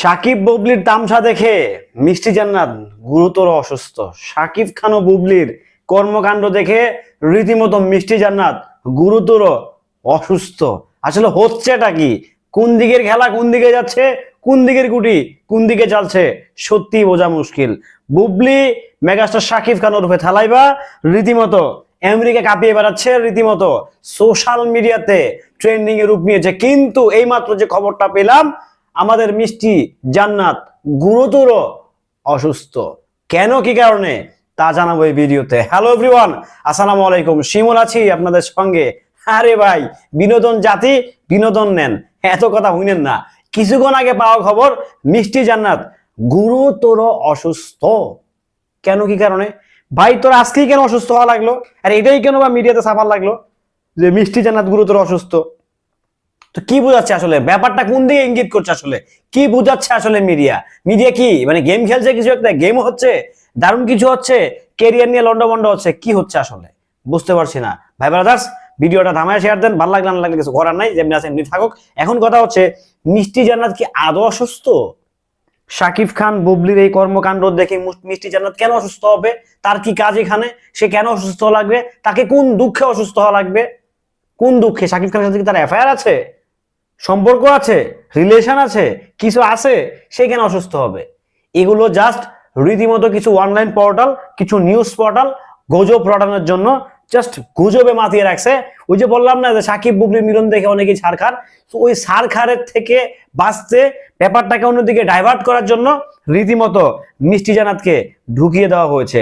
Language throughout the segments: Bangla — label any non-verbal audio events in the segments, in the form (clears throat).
সাকিব বুবলির তামসা দেখে মিষ্টি জান্নাত গুরুতর অসুস্থ। সাকিব খান ও বুবলির কর্মকাণ্ড দেখে রীতিমতো মিষ্টি জান্নাত গুরুতর অসুস্থ। আসলে হচ্ছেটা কি? কোন দিকের খেলা কোন দিকে যাচ্ছে? কোন দিকের গুটি কোন দিকে চলছে? সত্যি বোঝা মুশকিল। বুবলি মেগাস্টার সাকিব খান ওরফে থালাইবা, রীতিমতো আমেরিকা কাঁপিয়ে বেড়াচ্ছে, রীতিমতো সোশ্যাল মিডিয়াতে ট্রেন্ডিং এ রূপ নিয়েছে। কিন্তু এইমাত্র যে খবরটা পেলাম আমাদের মিষ্টি, জান্নাত গুরুতর অসুস্থ। কেন, কি কারণে? তা জানাব এই ভিডিওতে। হ্যালো এভরিওয়ান আসসালামু আলাইকুম। শিমুল আছি আপনাদের সঙ্গে। আরে ভাই, বিনোদন জাতি, বিনোদন নেন। এত কথা হইনেন না। কিছুক্ষণ আগে পাওয়া খবর, মিষ্টি, জান্নাত গুরুতর অসুস্থ। কেন, কি কারণে? ভাই, তোর আজকেই কেন অসুস্থ হওয়া লাগল? আর এটাই কেন বা মিডিয়াতে সাফার লাগল? যে মিষ্টি, জান্নাত গুরুতর অসুস্থ। তো কি বোঝাচ্ছে আসলে? ব্যাপারটা কোন দিকে ইঙ্গিত করছে আসলে? কি বোঝাচ্ছে আসলে মিডিয়া? মিডিয়া কি? মানে গেম খেলছে কিছু একটা? গেম হচ্ছে? দারুণ কিছু হচ্ছে? কেরিয়ার নিয়ে লন্ডভন্ড হচ্ছে? কি হচ্ছে আসলে? বুঝতে পারছি না। ভাই ব্রাদার্স ভিডিওটা থামায় শেয়ার দেন। ভালো লাগলে লাগলে কিছু করার নাই। যেমনি আছে, এমনি থাকুক। এখন কথা হচ্ছে, মিষ্টি জান্নাত কি আদৌ অসুস্থ? শাকিব খান, বুবলির এই কর্মকাণ্ড দেখে মিষ্টি জান্নাত কেন অসুস্থ হবে? তার কি কাজ এখানে? সে কেন অসুস্থ লাগবে? তাকে কোন দুঃখে অসুস্থ হওয়া লাগবে? কোন দুঃখে? শাকিব খানের সাথে কি তার এফআইআর আছে? সম্পর্ক আছে রিলেশন আছে, কিছু আছে, সে কেন অসুস্থ হবে? এগুলো জাস্ট রীতিমতো কিছু অনলাইন পোর্টাল কিছু নিউজ পোর্টাল গুজব রটানোর জন্য জাস্ট গুজবে মাতিয়ে রাখছে। ওই যে বললাম না যে সাকিব বুবলির মিলন দেখে অনেকেই সারখার তো ওই সার খারের থেকে বাঁচতে ব্যাপারটাকে অন্যদিকে ডাইভার্ট করার জন্য রীতিমতো মিষ্টি জানাতকে ঢুকিয়ে দেওয়া হয়েছে।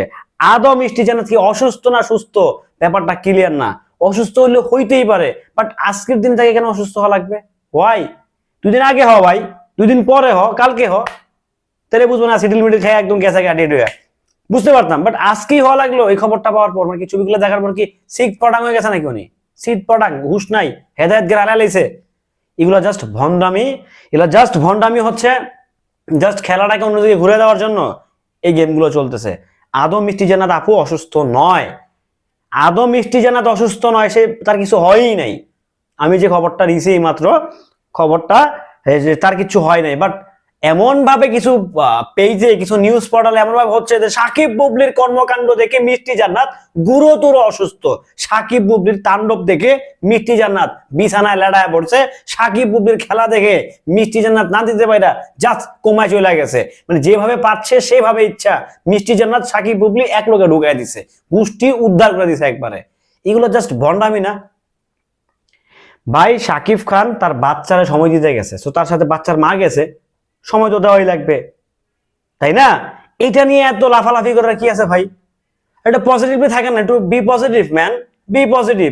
আদৌ মিষ্টি জানাত কি অসুস্থ না সুস্থ? ব্যাপারটা ক্লিয়ার না। অসুস্থ হলে হইতেই পারে বাট আজকের দিন তাকে কেন অসুস্থ হওয়া লাগবে? ওয়াই দুদিন আগে হ ভাই, দুদিন পরে হ, কালকে হ। তাহলে বুঝব না সিডিল মিডিল খেয়ে একদম গেছে গাড়ি ডুয়ে বুঝতে পারতাম বাট আজকেই হওয়া লাগল, এই খবরটা পাওয়ার পর। মানে কি ছবিগুলো দেখার পর কি সিট পটাং হয়ে গেছে নাকি উনি? সিট পটাং, হুশ নাই, হেদায়ত গের লাইছে এগুলো জাস্ট ভন্ডামি এগুলো জাস্ট ভন্ডামি হচ্ছে জাস্ট খেলাটাকে অন্যদিকে ঘুরে দেওয়ার জন্য এই গেমগুলো চলতেছে। আদৌ মিষ্টি জান্নাত আপু অসুস্থ নয়। আদৌ মিষ্টি জান্নাত অসুস্থ নয়, সে তার কিছু হয়ই নাই। আমি যে খবরটা দিয়েছি এই মাত্র খবরটা তার কিছু হয় নাই বাট এমন ভাবে কিছু পেজে কিছু নিউজ পোর্টালে এমন ভাবে হচ্ছে যে সাকিব বুবলির কর্মকাণ্ড দেখে মিষ্টি জান্নাত গুরুতর অসুস্থ। সাকিব বুবলির তাণ্ডব দেখে মিষ্টি জান্নাত, বিছানায় লেড়ায় পড়ছে। সাকিব বুবলির খেলা দেখে মিষ্টি জান্নাত না দিতে পারে জাস্ট কমায় চলে গেছে। মানে যেভাবে পাচ্ছে সেভাবে ইচ্ছা। মিষ্টি জান্নাত, সাকিব বুবলি এক লোকে ঢুকাই দিছে। গোষ্ঠী উদ্ধার করে দিছে একবারে। এগুলো জাস্ট ভন্ডামি না। ভাই সাকিব খান তার বাচ্চারা সময় দিতে গেছে। তো তার সাথে বাচ্চার মা গেছে। সময় তো দেওয়াই লাগবে। তাই না? এটা নিয়ে এত লাফালাফি করার কি আছে ভাই? এটা পজিটিভলি থাকে না। একটু be positive man be positive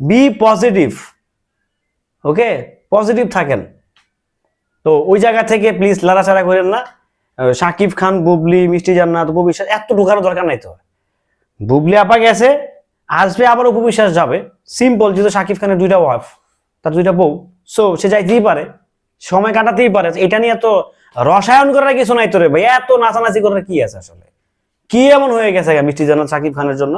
be positive okay positive থাকেন। তো ওই জায়গা থেকে প্লিজ লাড়াচাড়া করেন না। সাকিব খান, বুবলি, মিষ্টি জান্নাত, উপবিশ্বাস, এত ঢোকানোর দরকার নাই তো। বুবলি আপা গেছে। আসবে আবার উপবিশ্বাস যাবে। সিম্পল যেহেতু সাকিব খানের দুইটা ওয়াইফ তার দুইটা বউ। সো সে যাইতেই পারে, সময় কাটাতেই পারে। এটা নিয়ে তো রসায়ন করার কিছু নাই তো রে ভাই, এত নাচানাচি করার কি আছে আসলে? কি এমন হয়ে গেছে মিষ্টি জান্নাত সাকিব খানের জন্য?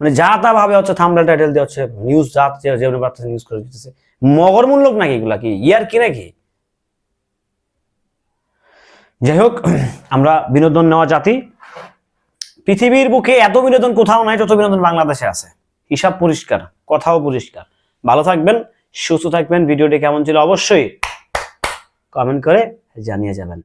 মানে যা তা ভাবে হচ্ছে থামলা টাইটেল দিয়ে হচ্ছে নিউজ যা যেমনি নিউজ করে দিতেছে। মগর মূল্যক নাকি এগুলা কি? ইয়ার কি নাকি? যাই হোক, (clears throat) আমরা বিনোদন নেওয়া জাতি। পৃথিবীর বুকে এত বিনোদন কোথাও নাই যত বিনোদন বাংলাদেশে আছে। হিসাব পরিষ্কার। কথাও পরিষ্কার। ভালো থাকবেন সুস্থ থাকবেন ভিডিওটি কেমন ছিল অবশ্যই কমেন্ট করে জানিয়ে যাবেন।